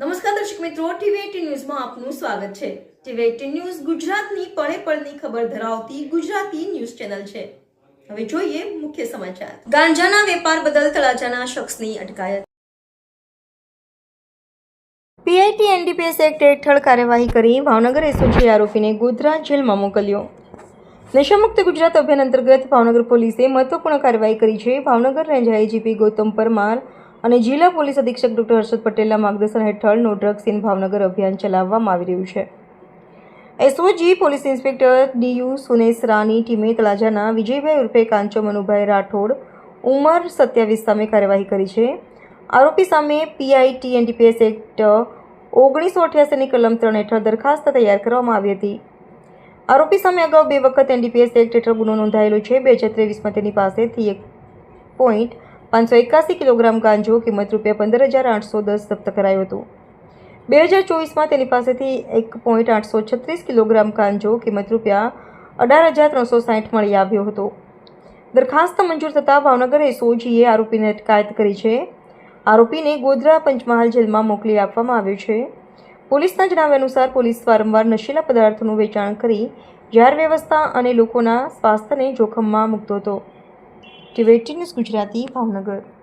નમસ્કાર દર્શક મિત્રો ટીવી ન્યૂઝમાં આપનું સ્વાગત છે. ટીવી એટીન ન્યૂઝ ગુજરાતની પળે પળની ખબર ધરાવતી ગુજરાતી ન્યૂઝ ચેનલ છે. હવે જોઈએ મુખ્ય સમાચાર. ગાંજાના વેપાર બદલ તળાજાના શખ્સની અટકાયત. પીઆઈટી એનડીપીએસ એક્ટ હેઠળ કાર્યવાહી કરી ભાવનગર એસઓજી આરોપીને ગોધરા જેલમાં મોકલ્યો. નશામુક્ત ગુજરાત અભિયાન અંતર્ગત ભાવનગર પોલીસે મહત્વપૂર્ણ કાર્યવાહી કરી છે. ભાવનગર રેન્જ આઈજીપી ગૌતમ પરમાર અને જિલ્લા પોલીસ અધિક્ષક ડોક્ટર હર્ષદ પટેલના માર્ગદર્શન હેઠળ નો ડ્રગ્સ ઇન ભાવનગર અભિયાન ચલાવવામાં આવી રહ્યું છે. SOG police inspector DU Sunesh Rani ટીમે તળાજાના વિજયભાઈ ઉર્ફે કાંચો મનુભાઈ રાઠોડ, ઉંમર સત્યાવીસ સામે કાર્યવાહી કરી છે. આરોપી સામે પીઆઈટી એનડીપીએસ એક્ટ ઓગણીસો અઠ્યાસીની કલમ ત્રણ હેઠળ દરખાસ્ત તૈયાર કરવામાં આવી હતી. આરોપી સામે અગાઉ બે વખત એનડીપીએસ એક્ટ હેઠળ ગુનો નોંધાયેલો છે. બે હજાર ત્રેવીસમાં તેની પાસેથી એક પોઈન્ટ પાંચસો એકાસી કિલોગ્રામ ગાંજો કિંમત રૂપિયા પંદર હજાર આઠસો દસ જપ્ત કરાયો હતો. બે હજાર ચોવીસમાં તેની પાસેથી એક પોઈન્ટ આઠસો છત્રીસ કિલોગ્રામ ગાંજો કિંમત રૂપિયા અઢાર હજાર ત્રણસો સાઠ મળી આવ્યો હતો. દરખાસ્ત મંજૂર થતાં ભાવનગર એસઓજીએ આરોપીને અટકાયત કરી છે. આરોપીને ગોધરા પંચમહાલ જેલમાં મોકલી આપવામાં આવ્યો છે. પોલીસના જણાવ્યા અનુસાર પોલીસ વારંવાર નશીલા પદાર્થોનું વેચાણ કરી જાહેર વ્યવસ્થા અને લોકોના સ્વાસ્થ્યને જોખમમાં મૂકતો હતો. TV news Gujarati Bhavnagar.